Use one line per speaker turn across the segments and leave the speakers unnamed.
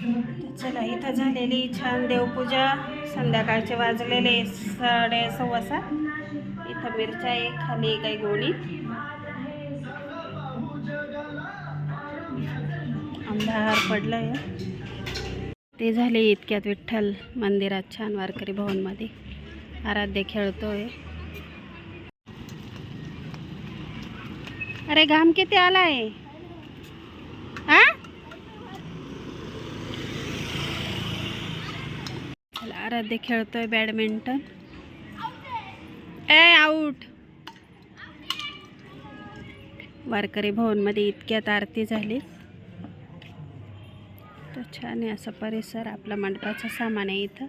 चला इथं झालेली छान देवपूजा. संध्याकाळचे वाजलेले साडे सव्वा सात. इथं मिरच्या आहे खाली काही गोणी अंधार पडलाय. ते झाले इतक्यात विठ्ठल मंदिरात छान वारकरी भवनमध्ये. आराध्य खेळतोय. अरे घाम किती आलाय? आहे चला, आराध्य खेळतोय बॅडमिंटन ए आऊट वारकरी भवनमध्ये इतक्यात आरती झाली. तर छान आहे असा परिसर आपला मंडपाचं सामान आहे इथं.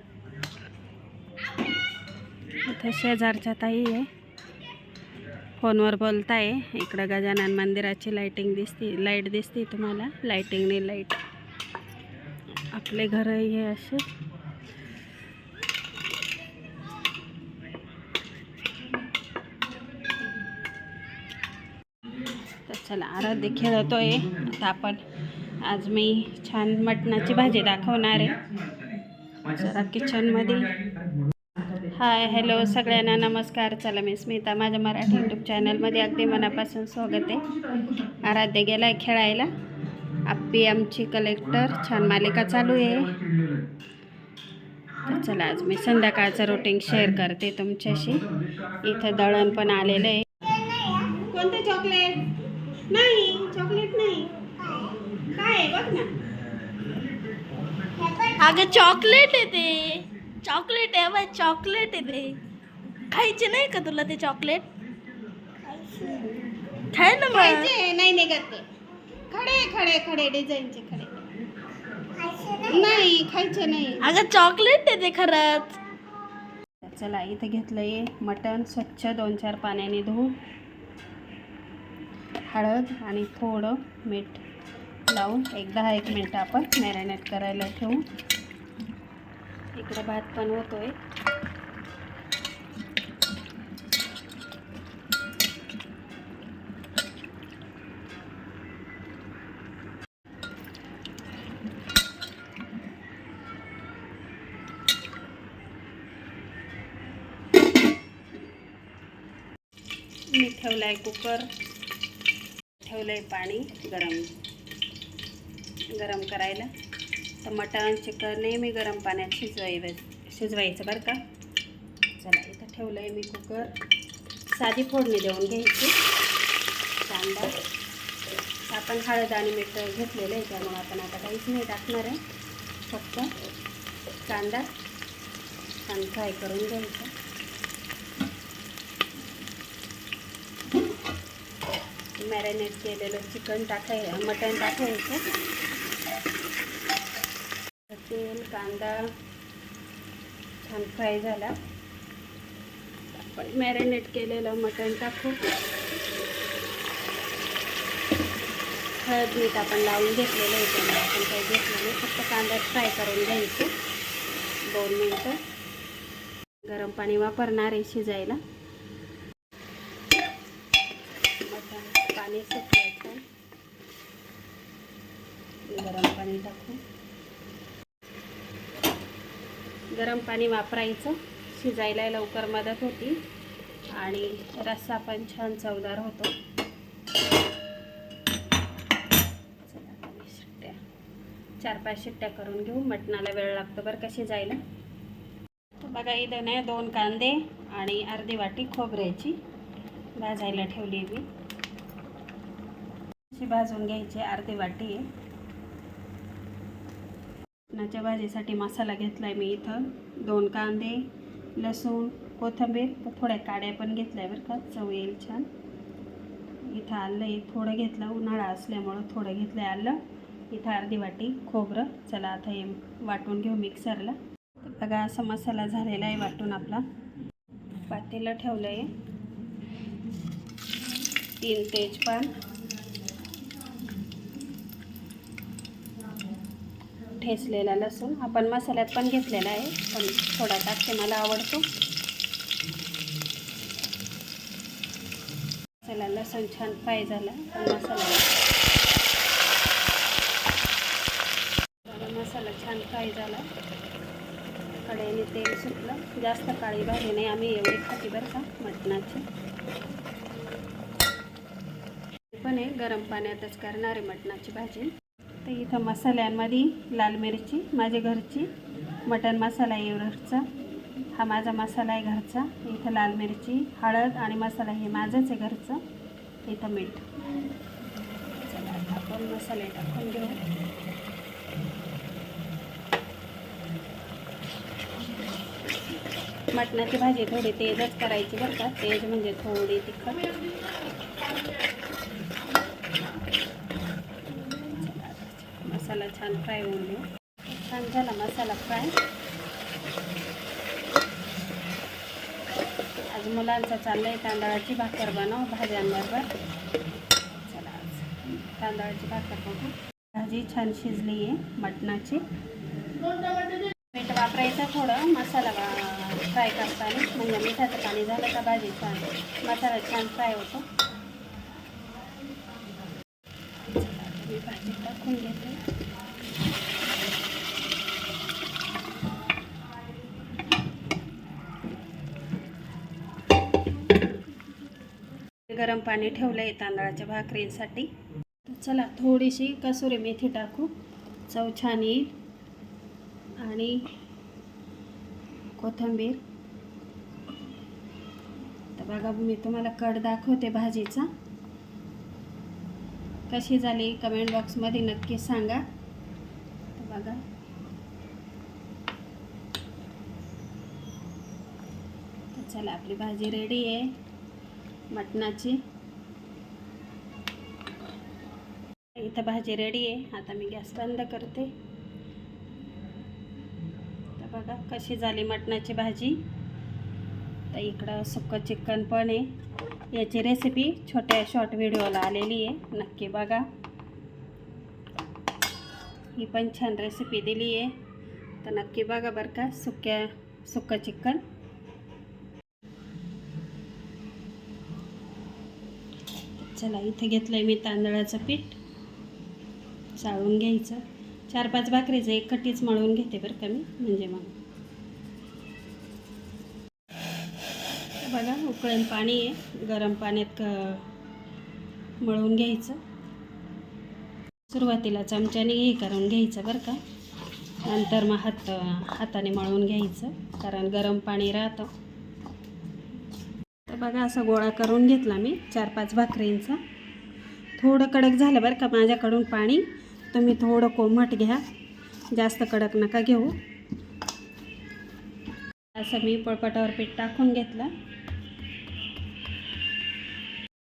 इथं शेजारच्या ताई आहे. फोनवर बोलताय. इकडं गजानन मंदिराची लाईटिंग दिसते लाइट दिसते तुम्हाला. लाईटिंगने लाइट आपले घर हे असे. चला आराध्य आहे आता आपण आज मी छान मटणाची भाजी दाखवणार आहे. जरा किचनमध्ये हाय हॅलो सगळ्यांना नमस्कार. चला मी स्मिता. माझ्या मराठी यूट्यूब चॅनलमध्ये अगदी मनापासून स्वागत आहे. आराध्य गेला आहे खेळायला. आप्पी आमची कलेक्टर छान मालिका चालू आहे. तर चला आज मी संध्याकाळचं रुटीन शेअर करते तुमच्याशी. इथं दळण पण आलेलं आहे. नाही चॉकलेट नाही. काय आहे बघ ना.
अगं चॉकलेट आहे ते. चॉकलेट आहे बाय चॉकलेट आहे ते. खायचे नाही का तुला ते चॉकलेट खाय ना मग.
नाही निघत ते. खडे खडे खडे डिझाईनचे खडे. नाही खायचे नाही.
अगं चॉकलेट आहे ते खरंच.
चला इथं घेतलंय मटण स्वच्छ दोन चार पाण्याने धुवून. हळद आणि थोडं मीठ लावून एक दहा एक मिनटं आपण मॅरिनेट करायला ठेवू. इकडे भात पण आहे मी ठेवलाय कुकर ठेवलं आहे पाणी गरम. गरम करायला. तर मटण चिकन नेहमी गरम पाण्यात शिजवाय शिजवायचं बरं का. चला इथं ठेवलं आहे मी कुकर. साधी फोडणी देऊन घ्यायची. कांदा. आपण हळद आणि मीठ घेतलेलं आहे त्यामुळे आपण आता काहीच नाही टाकणार आहे. फक्त कांदा आणि फ्राय करून घ्यायचा. मॅरिनेट केलेलं चिकन टाकाय मटण टाकायचं. तेल कांदा छान फ्राय झाला. आपण मॅरिनेट केलेलं मटण टाकू. हळद मीठ आपण लावून घेतलेलं आहे त्यामुळे आपण काही घेतलं नाही फक्त कांदा फ्राय करून घ्यायचं. दोन मिनटं. गरम पाणी वापरणार आहे शिजायला मटण पाणी सुटवायचं गरम पाणी टाकू गरम पाणी वापरायचं. शिजायला लवकर मदत होती. आणि रस्सा पण छान चवदार होतो. शिट्ट्या. चार पाच शिट्ट्या करून घेऊ. मटणाला वेळ लागतो बरं का शिजायला. बघा इथं नाही दोन कांदे आणि अर्धी वाटी खोबऱ्याची. भाजायला ठेवली मी. मिरची भाजून घ्यायची अर्धी वाटी. आहे मटणाच्या भाजीसाठी मसाला घेतला आहे मी इथं. दोन कांदे लसूण कोथिंबीर थोड्या काड्या पण घेतल्या बरं का. चव येईल छान. इथं आलं आहे थोडं घेतलं उन्हाळा असल्यामुळं थोडं घेतलं आहे आलं. इथं अर्धी वाटी खोबरं. चला आता हे वाटून घेऊ मिक्सरला. बघा असा मसाला झालेला आहे वाटून आपला. पातेला ठेवलं आहे तीन तेजपान. ठेचलेला लसूण. आपण मसाल्यात पण घेतलेला आहे पण थोडा टाकते मला आवडतो. मसाला लसूण छान फ्राय झाला पण मसाला मसाला छान फ्राय झाला. कढईने तेल सुटलं. जास्त काळी भाजी नाही आम्ही एवढी खाती बरं का मटणाची. पण आहे गरम पाण्यातच करणार आहे मटणाची भाजी. तर इथं मसाल्यांमध्ये लाल मिरची माझ्या घरची मटण मसाला आहे हा माझा मसाला आहे घरचा. इथं लाल मिरची हळद आणि मसाला हे माझंच आहे घरचं. इथं मीठ. चला आपण मसाले टाकून घेऊ. मटणाची भाजी थोडी तेजच करायची बरं का. तेज म्हणजे थोडी तिखट मसाला छान फ्राय होऊन देऊ. छान झाला मसाला फ्राय. आज मुलांचं चाललंय तांदळाची भाकर बनव भाज्यांबरोबर चला आज तांदळाची भाकर बघू. भाजी छान शिजली आहे मटणाची. मीठ वापरायचं थोडं मसाला फ्राय करताना. म्हणजे मिठाचं पाणी झालं का भाजी छान मसाला छान फ्राय होतो. भाजी टाकून घेते. गरम पाणी ठेवलं आहे तांदळाच्या भाकरींसाठी. तर चला थोडीशी कसुरी मेथी टाकू. चव छान येईल. आणि कोथिंबीर. तर बघा मी तुम्हाला कड दाखवते भाजीचा. कशी झाली कमेंट बॉक्समध्ये नक्की सांगा. तर बघा. तर चला आपली भाजी रेडी आहे. मटणाची. इथं भाजी रेडी आहे. आता मी गॅस बंद करते. तर बघा कशी झाली मटणाची भाजी. तर इकडं सुक्कं चिकन पण आहे. याची रेसिपी छोट्या शॉर्ट व्हिडिओला आलेली आहे. नक्की बघा. ही पण छान रेसिपी दिली आहे. तर नक्की बघा बरं का सुक्या सुक्कं चिकन. चला इथं घेतलं आहे मी तांदळाचं पीठ. चाळून घ्यायचं. चार पाच भाकरीचं एक कटीच मळून घेते बरं का मी म्हणजे मग. बघा उकळून पाणी आहे. गरम पाण्यात क मळून घ्यायचं. सुरुवातीला चमच्याने हे करून घ्यायचं बरं का. नंतर मग हात हाताने मळून घ्यायचं कारण गरम पाणी राहतं. बघा असा गोळा करून घेतला मी चार पाच भाकरींचा. थोडं कडक झालं बरं का माझ्याकडून पाणी. तुम्ही थोडं कोमट घ्या. जास्त कडक नका घेऊ. असं मी पळपटावर पीठ टाकून घेतलं.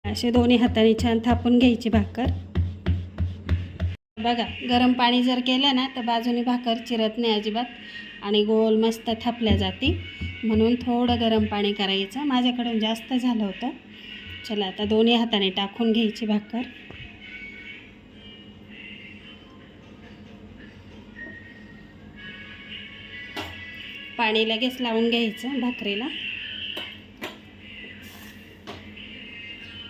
असे दोन्ही हाताने छान थापून घ्यायची भाकर. बघा गरम पाणी जर केलं ना तर बाजूने भाकर चिरत नाही अजिबात. आणि गोल मस्त थापल्या जाते. म्हणून थोडं गरम पाणी करायचं. माझ्याकडून जास्त झालं होतं. चला आता दोन्ही हाताने टाकून घ्यायची भाकर. पाणी लगेच लावून घ्यायचं भाकरीला.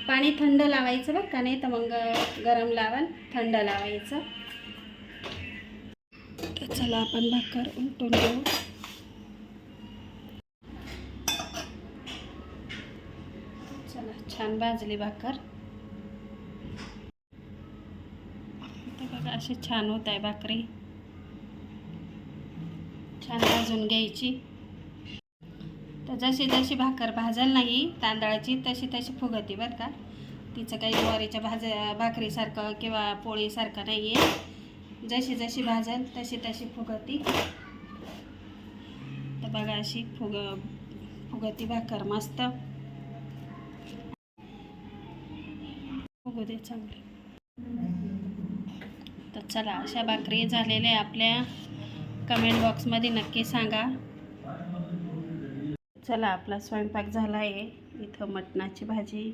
पाणी थंड लावायचं बरं का? नाही तर मग गरम लावाल थंड लावायचं. तर चला आपण भाकर उलटून घेऊ. चला छान भाजली भाकर. तर बघा अशी छान होत आहे भाकरी. छान भाजून घ्यायची. तर जशी जशी भाकर भाजल नाही तांदळाची तशी तशी फुगती बरं का. तिचं काही ज्वारीच्या भाज भाकरीसारखं किंवा पोळीसारखं नाही आहे जशी जशी भाजल तशी तशी फुगती. तर बघा अशी फुग फुगती भाकर मस्त. फुगू दे चांगली. तर चला अशा भाकरी झालेल्या आपल्या. कमेंट बॉक्समध्ये नक्की सांगा. चला आपला स्वयंपाक झाला आहे. इथं मटणाची भाजी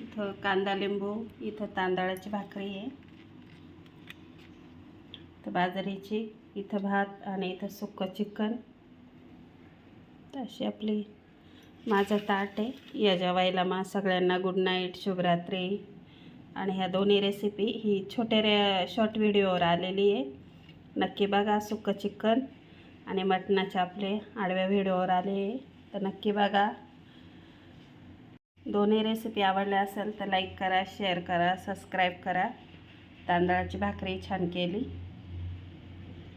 इथं कांदा लिंबू इथं तांदळाची भाकरी आहे. तर बाजरीची इथं भात आणि इथं सुक्कं चिकन. तर अशी आपली माझं ताट आहे. या जेवायला मा सगळ्यांना गुड नाईट शुभरात्री. आणि ह्या दोन्ही रेसिपी ही छोट्या रे शॉर्ट व्हिडिओवर आलेली आहे. नक्की बघा सुक्क चिकन आणि मटणाचे आपले आडव्या व्हिडिओवर आले तर नक्की बघा. दोन्ही रेसिपी आवडल्या असेल तर लाईक करा शेअर करा सबस्क्राईब करा. तांदळाची भाकरी छान केली.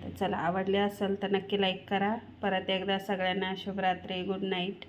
तर चला आवडले असेल तर नक्की लाईक करा. परत एकदा सगळ्यांना शुभरात्री गुड नाईट